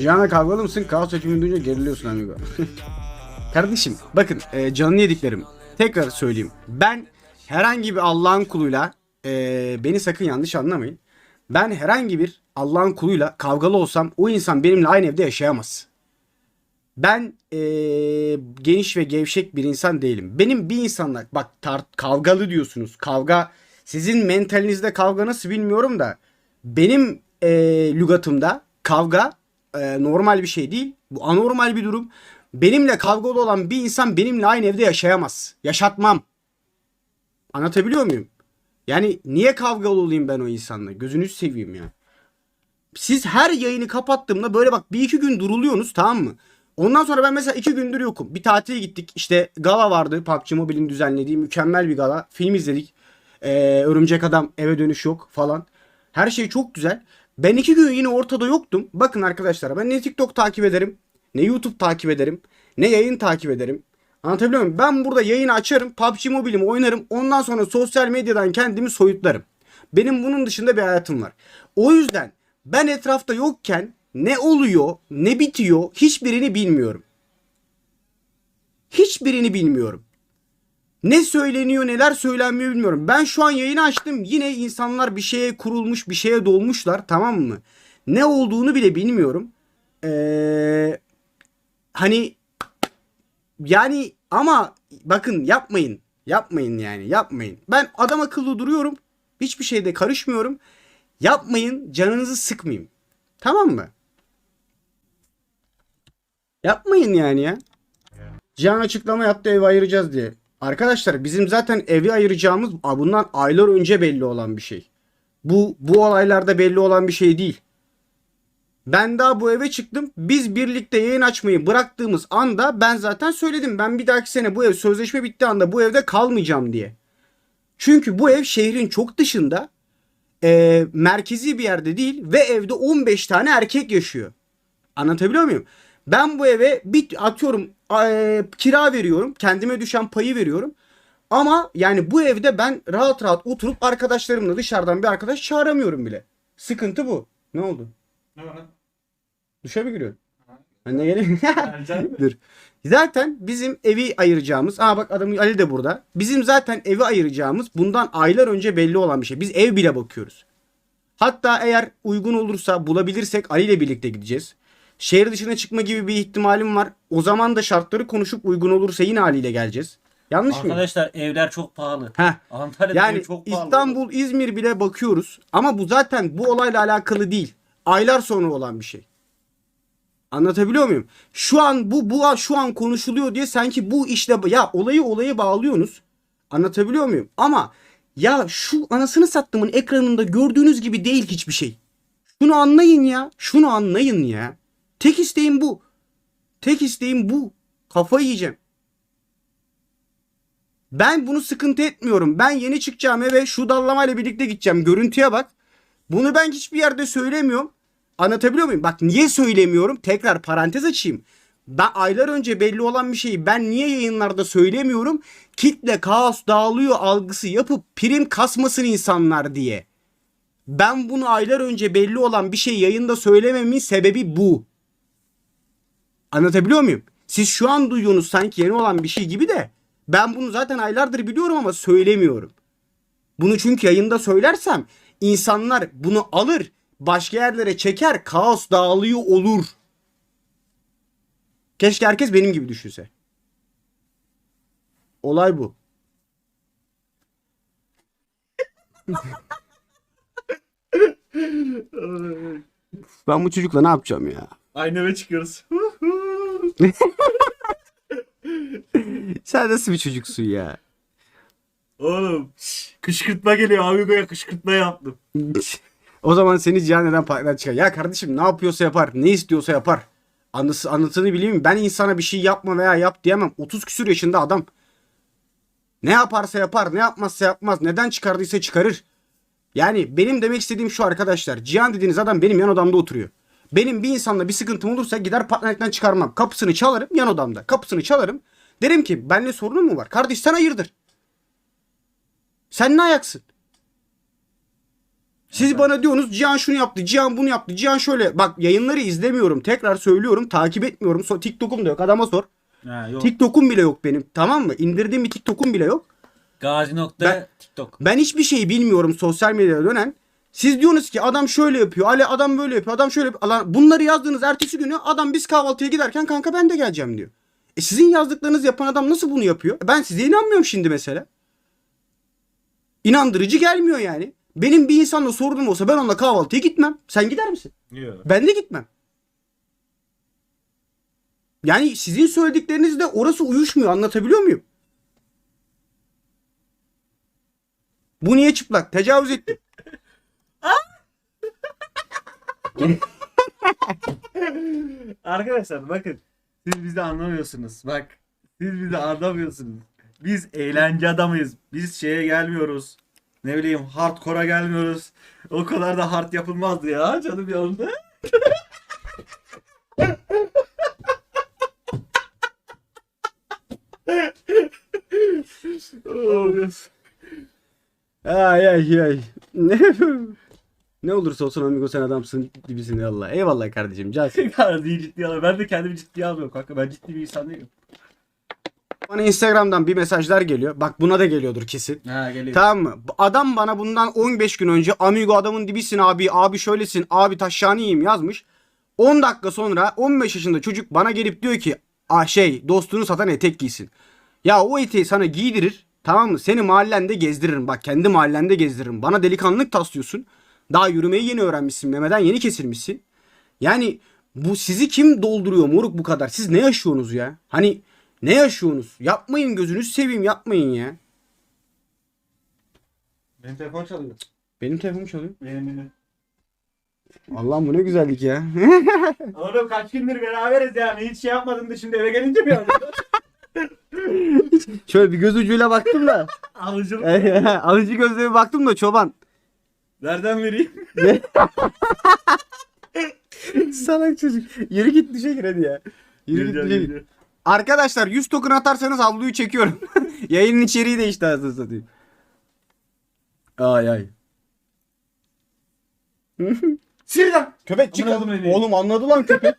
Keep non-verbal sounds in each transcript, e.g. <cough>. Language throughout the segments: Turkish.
Cihan'la kavgalı mısın? Kaos hükmünü duyunca geriliyorsun amigo. <laughs> Kardeşim bakın e, canını yediklerim. Tekrar söyleyeyim. Ben herhangi bir Allah'ın kuluyla e, beni sakın yanlış anlamayın. Ben herhangi bir Allah'ın kuluyla kavgalı olsam o insan benimle aynı evde yaşayamaz. Ben e, geniş ve gevşek bir insan değilim. Benim bir insanla bak tar- kavgalı diyorsunuz. Kavga sizin mentalinizde kavga nasıl bilmiyorum da benim e, lügatımda kavga e, normal bir şey değil. Bu anormal bir durum. Benimle kavgalı olan bir insan benimle aynı evde yaşayamaz. Yaşatmam. Anlatabiliyor muyum? Yani niye kavgalı olayım ben o insanla? Gözünüzü seveyim ya. Siz her yayını kapattığımda böyle bak bir iki gün duruluyorsunuz tamam mı? Ondan sonra ben mesela iki gündür yokum. Bir tatile gittik. İşte gala vardı. PUBG Mobile'in düzenlediği mükemmel bir gala. Film izledik. Ee, Örümcek Adam eve dönüş yok falan. Her şey çok güzel. Ben iki gün yine ortada yoktum. Bakın arkadaşlar ben ne TikTok takip ederim. Ne YouTube takip ederim. Ne yayın takip ederim. Anlatabiliyor muyum? Ben burada yayını açarım. PUBG Mobile'imi oynarım. Ondan sonra sosyal medyadan kendimi soyutlarım. Benim bunun dışında bir hayatım var. O yüzden ben etrafta yokken ne oluyor, ne bitiyor hiçbirini bilmiyorum. Hiçbirini bilmiyorum. Ne söyleniyor, neler söylenmiyor bilmiyorum. Ben şu an yayını açtım. Yine insanlar bir şeye kurulmuş, bir şeye dolmuşlar. Tamam mı? Ne olduğunu bile bilmiyorum. Ee, hani yani ama bakın yapmayın. Yapmayın yani yapmayın. Ben adam akıllı duruyorum. Hiçbir şeyde karışmıyorum. Yapmayın canınızı sıkmayayım. Tamam mı? Yapmayın yani ya. Cihan açıklama yaptı evi ayıracağız diye. Arkadaşlar bizim zaten evi ayıracağımız bundan aylar önce belli olan bir şey. Bu bu olaylarda belli olan bir şey değil. Ben daha bu eve çıktım. Biz birlikte yayın açmayı bıraktığımız anda ben zaten söyledim. Ben bir dahaki sene bu ev sözleşme bittiği anda bu evde kalmayacağım diye. Çünkü bu ev şehrin çok dışında e, merkezi bir yerde değil ve evde 15 tane erkek yaşıyor. Anlatabiliyor muyum? Ben bu eve bir atıyorum e, kira veriyorum. Kendime düşen payı veriyorum. Ama yani bu evde ben rahat rahat oturup arkadaşlarımla dışarıdan bir arkadaş çağıramıyorum bile. Sıkıntı bu. Ne oldu? Ne var lan? Duşa mı giriyorsun? Ercan <laughs> mı? Dur. Zaten bizim evi ayıracağımız, aa bak adam Ali de burada. Bizim zaten evi ayıracağımız bundan aylar önce belli olan bir şey. Biz ev bile bakıyoruz. Hatta eğer uygun olursa bulabilirsek Ali ile birlikte gideceğiz. Şehir dışına çıkma gibi bir ihtimalim var. O zaman da şartları konuşup uygun olursa yine Ali ile geleceğiz. Yanlış mı? Arkadaşlar evler çok pahalı. Heh. Antalya'da Yani çok pahalı. İstanbul, İzmir bile bakıyoruz. Ama bu zaten bu olayla alakalı değil. Aylar sonra olan bir şey. Anlatabiliyor muyum? Şu an bu bu şu an konuşuluyor diye sanki bu işte ya olayı olayı bağlıyorsunuz. Anlatabiliyor muyum? Ama ya şu anasını sattımın ekranında gördüğünüz gibi değil hiçbir şey. Şunu anlayın ya. Şunu anlayın ya. Tek isteğim bu. Tek isteğim bu. Kafayı yiyeceğim. Ben bunu sıkıntı etmiyorum. Ben yeni çıkacağım eve şu dallamayla birlikte gideceğim. Görüntüye bak. Bunu ben hiçbir yerde söylemiyorum. Anlatabiliyor muyum? Bak niye söylemiyorum? Tekrar parantez açayım. Ben aylar önce belli olan bir şeyi ben niye yayınlarda söylemiyorum? Kitle kaos dağılıyor algısı yapıp prim kasmasın insanlar diye. Ben bunu aylar önce belli olan bir şey yayında söylememin sebebi bu. Anlatabiliyor muyum? Siz şu an duyuyorsunuz sanki yeni olan bir şey gibi de ben bunu zaten aylardır biliyorum ama söylemiyorum. Bunu çünkü yayında söylersem insanlar bunu alır, başka yerlere çeker, kaos dağılıyor olur. Keşke herkes benim gibi düşünse. Olay bu. <laughs> ben bu çocukla ne yapacağım ya? Aynı eve çıkıyoruz. <laughs> Sen nasıl bir çocuksun ya? Oğlum kışkırtma geliyor. Amigo'ya kışkırtma yaptım. o zaman seni Cihan neden parktan çıkar? Ya kardeşim ne yapıyorsa yapar. Ne istiyorsa yapar. Anısı, anlatını bileyim mi? Ben insana bir şey yapma veya yap diyemem. 30 küsür yaşında adam. Ne yaparsa yapar. Ne yapmazsa yapmaz. Neden çıkardıysa çıkarır. Yani benim demek istediğim şu arkadaşlar. Cihan dediğiniz adam benim yan odamda oturuyor. Benim bir insanla bir sıkıntım olursa gider partnerlikten çıkarmam. Kapısını çalarım yan odamda. Kapısını çalarım. Derim ki benimle sorunun mu var? Kardeş sen hayırdır? Sen ne ayaksın? Siz bana diyorsunuz Cihan şunu yaptı, Cihan bunu yaptı, Cihan şöyle. Bak yayınları izlemiyorum. Tekrar söylüyorum. Takip etmiyorum. So- TikTok'um da yok. Adama sor. Ha, yok. TikTok'um bile yok benim. Tamam mı? İndirdiğim bir TikTok'um bile yok. Gazi nokta Ben- TikTok. Ben hiçbir şey bilmiyorum sosyal medyada dönen. Siz diyorsunuz ki adam şöyle yapıyor, Ali adam böyle yapıyor, adam şöyle yapıyor. Bunları yazdığınız ertesi günü adam biz kahvaltıya giderken kanka ben de geleceğim diyor. E sizin yazdıklarınızı yapan adam nasıl bunu yapıyor? Ben size inanmıyorum şimdi mesela. İnandırıcı gelmiyor yani. Benim bir insanla sorunum olsa ben onunla kahvaltıya gitmem. Sen gider misin? Yok. Ben de gitmem. Yani sizin söylediklerinizle orası uyuşmuyor. Anlatabiliyor muyum? Bu niye çıplak? Tecavüz etti. <laughs> Arkadaşlar bakın. Siz bizi anlamıyorsunuz. Bak. Siz bizi anlamıyorsunuz. Biz eğlence adamıyız. Biz şeye gelmiyoruz. Ne bileyim hardcore'a gelmiyoruz. O kadar da hard yapılmazdı ya canım yanında. <laughs> Ay ay ay. <laughs> Ne, olursa olsun amigo sen adamsın gibisin valla. Eyvallah kardeşim. Cansın. <laughs> Kardeşi ciddiye alıyorum. Ben de kendimi ciddiye almıyorum kanka. Ben ciddi bir insan değilim. Bana Instagram'dan bir mesajlar geliyor. Bak buna da geliyordur kesin. Ha geliyor. Tamam mı? Adam bana bundan 15 gün önce amigo adamın dibisin abi, abi şöylesin, abi taşşağını yiyeyim yazmış. 10 dakika sonra 15 yaşında çocuk bana gelip diyor ki ah şey dostunu satan etek giysin. Ya o eteği sana giydirir tamam mı? Seni mahallende gezdiririm. Bak kendi mahallende gezdiririm. Bana delikanlılık taslıyorsun. Daha yürümeyi yeni öğrenmişsin. Memeden yeni kesilmişsin. Yani bu sizi kim dolduruyor moruk bu kadar? Siz ne yaşıyorsunuz ya? Hani ne yaşıyorsunuz? Yapmayın gözünüzü seveyim yapmayın ya. Benim telefon çalıyor. Benim telefonum çalıyor. Benim benim. Allah'ım bu ne güzellik ya. <laughs> Oğlum kaç gündür beraberiz yani. Hiç şey yapmadın da şimdi eve gelince mi yaptın? <laughs> Şöyle bir göz ucuyla baktım da. <laughs> Alıcılık. Alıcı gözle baktım da çoban. Nereden vereyim? <laughs> Salak çocuk. Yürü git duşa gir hadi ya. Yürü git duşa gir. Arkadaşlar 100 token atarsanız havluyu çekiyorum. <laughs> Yayının içeriği değişti aslında satayım. Ay ay. Sirdan. Köpek çık. Beni. Oğlum anladı lan köpek.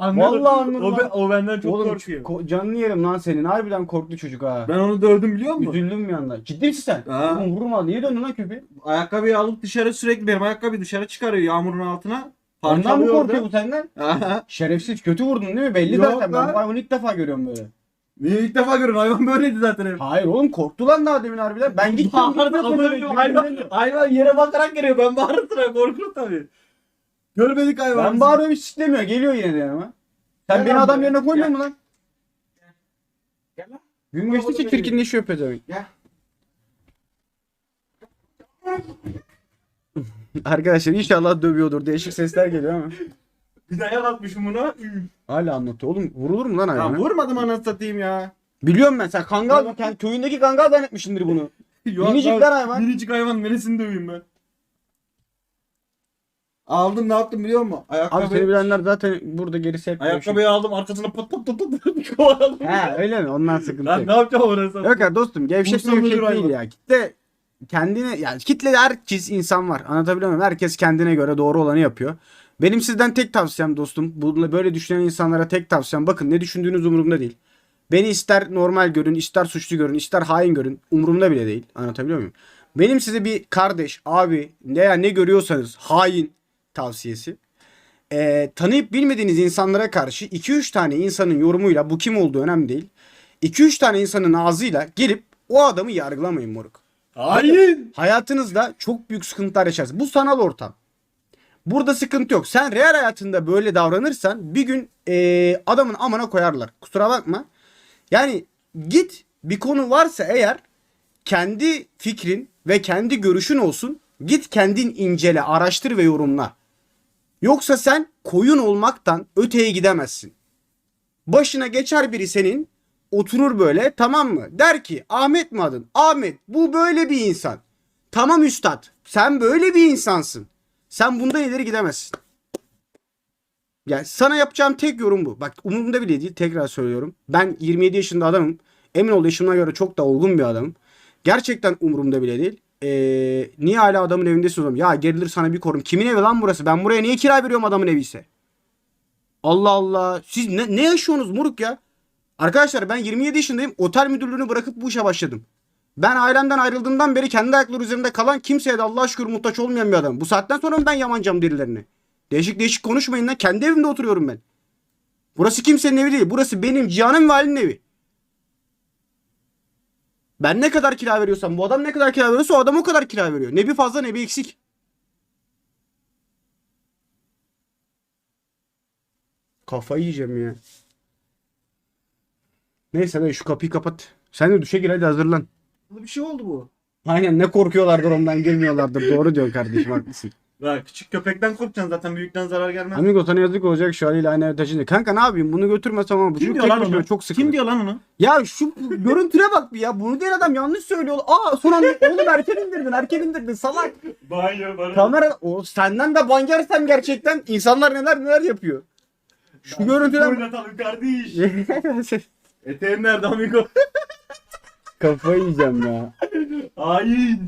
Anladım. Vallahi anladım O, lan. be- o benden çok Oğlum korkuyor. ko- canını yerim lan senin. Harbiden korktu çocuk ha. Ben onu dövdüm biliyor musun? Üzüldüm bir anda. Ciddi misin sen? Ha. Oğlum vurma. Niye döndün lan köpeği? Ayakkabıyı alıp dışarı sürekli benim ayakkabıyı dışarı çıkarıyor yağmurun altına. Ondan mı Parçalıyor korkuyor orada. bu senden? <laughs> Şerefsiz kötü vurdun değil mi? Belli Yok zaten. lan. Ben bu hayvanı ilk defa görüyorum böyle. Niye ilk defa görüyorsun? Hayvan böyleydi zaten hep. Hayır oğlum korktu lan daha demin harbiden. Ben gittim. Bağırdı gittim, hayvan, hayvan yere bakarak geliyor. Ben bağırır sıra korkur tabii. Görmedik hayvanı. Ben bağırıyorum hiç siklemiyor. Geliyor yine de yanıma. Sen Gel beni lan adam buraya. yerine koymuyor Gel. mu lan? Gel lan. Gün geçtikçe Gel. çirkinleşiyor pezevenk. Gel. <laughs> Arkadaşlar inşallah dövüyordur. Değişik sesler geliyor ama. Bir de yalatmışım bunu. Hala anlatıyor. Oğlum vurulur mu lan Ya hayvana? vurmadım anasını satayım ya. Biliyorum ben sen kangal kendi köyündeki kangal zannetmişsindir bunu. <laughs> Yok Minicikler lan, hayvan. Minicik hayvan neresini döveyim ben? Aldım ne yaptım biliyor musun? Abi Ayakkabı, seni bilenler zaten burada gerisi hep ayakkabıyı aldım arkasına pat pat pat pat bir kovaladım. He öyle mi? Ondan sıkıntı Lan yok. ne yapacağım orası? Yok ya dostum gevşek Vursa gevşek değil hayvan. ya. Kitle kendine yani kitlede herkes insan var. Anlatabiliyor muyum? Herkes kendine göre doğru olanı yapıyor. Benim sizden tek tavsiyem dostum. Bununla böyle düşünen insanlara tek tavsiyem. Bakın ne düşündüğünüz umurumda değil. Beni ister normal görün, ister suçlu görün, ister hain görün. Umurumda bile değil. Anlatabiliyor muyum? Benim size bir kardeş, abi veya ne görüyorsanız hain tavsiyesi. Ee, tanıyıp bilmediğiniz insanlara karşı 2-3 tane insanın yorumuyla bu kim olduğu önemli değil. 2-3 tane insanın ağzıyla gelip o adamı yargılamayın moruk. Hayır. Hayatınızda çok büyük sıkıntılar yaşarsınız. Bu sanal ortam. Burada sıkıntı yok. Sen real hayatında böyle davranırsan bir gün eee, adamın amına koyarlar. Kusura bakma. Yani git bir konu varsa eğer kendi fikrin ve kendi görüşün olsun. Git kendin incele, araştır ve yorumla. Yoksa sen koyun olmaktan öteye gidemezsin. Başına geçer biri senin oturur böyle tamam mı? Der ki Ahmet mi adın? Ahmet bu böyle bir insan. Tamam üstad sen böyle bir insansın. Sen bundan ileri gidemezsin. Yani sana yapacağım tek yorum bu. Bak umurumda bile değil tekrar söylüyorum. Ben 27 yaşında adamım. Emin ol yaşıma göre çok da olgun bir adamım. Gerçekten umurumda bile değil. Ee, niye hala adamın evindesin oğlum? Ya gerilir sana bir korum. Kimin evi lan burası? Ben buraya niye kira veriyorum adamın evi ise? Allah Allah. Siz ne, ne yaşıyorsunuz moruk ya? Arkadaşlar ben 27 yaşındayım. Otel müdürlüğünü bırakıp bu işe başladım. Ben ailemden ayrıldığımdan beri kendi ayakları üzerinde kalan kimseye de Allah'a şükür muhtaç olmayan bir adam. Bu saatten sonra mı ben yamanacağım derilerini? Değişik değişik konuşmayın lan. Kendi evimde oturuyorum ben. Burası kimsenin evi değil. Burası benim Cihan'ın ve Ali'nin evi. Ben ne kadar kira veriyorsam bu adam ne kadar kira veriyorsa o adam o kadar kira veriyor. Ne bir fazla ne bir eksik. Kafayı yiyeceğim ya. Neyse be şu kapıyı kapat. Sen de duşa gir hadi hazırlan. Bir şey oldu bu. Aynen ne korkuyorlardır ondan gelmiyorlardır. Doğru diyorsun kardeşim haklısın. Bak küçük köpekten korkacaksın zaten büyükten zarar gelmez. Amigo sana yazık olacak şu haliyle aynı ev taşınca. Kanka ne yapayım bunu götürmesem ama bu Kim çocuk diyor tek lan başına onu? çok sıkılır. Kim diyor lan onu? Ya şu görüntüne bak bir ya. Bunu diyen adam yanlış söylüyor. Aa son anda oğlum erken indirdin erken indirdin salak. Banyo bana. Kamera o senden de ban yersem gerçekten insanlar neler neler yapıyor. Şu görüntüden Oynatalım kardeş. <laughs> Eteğin nerede amigo? kafayı yiyeceğim ya. Hain.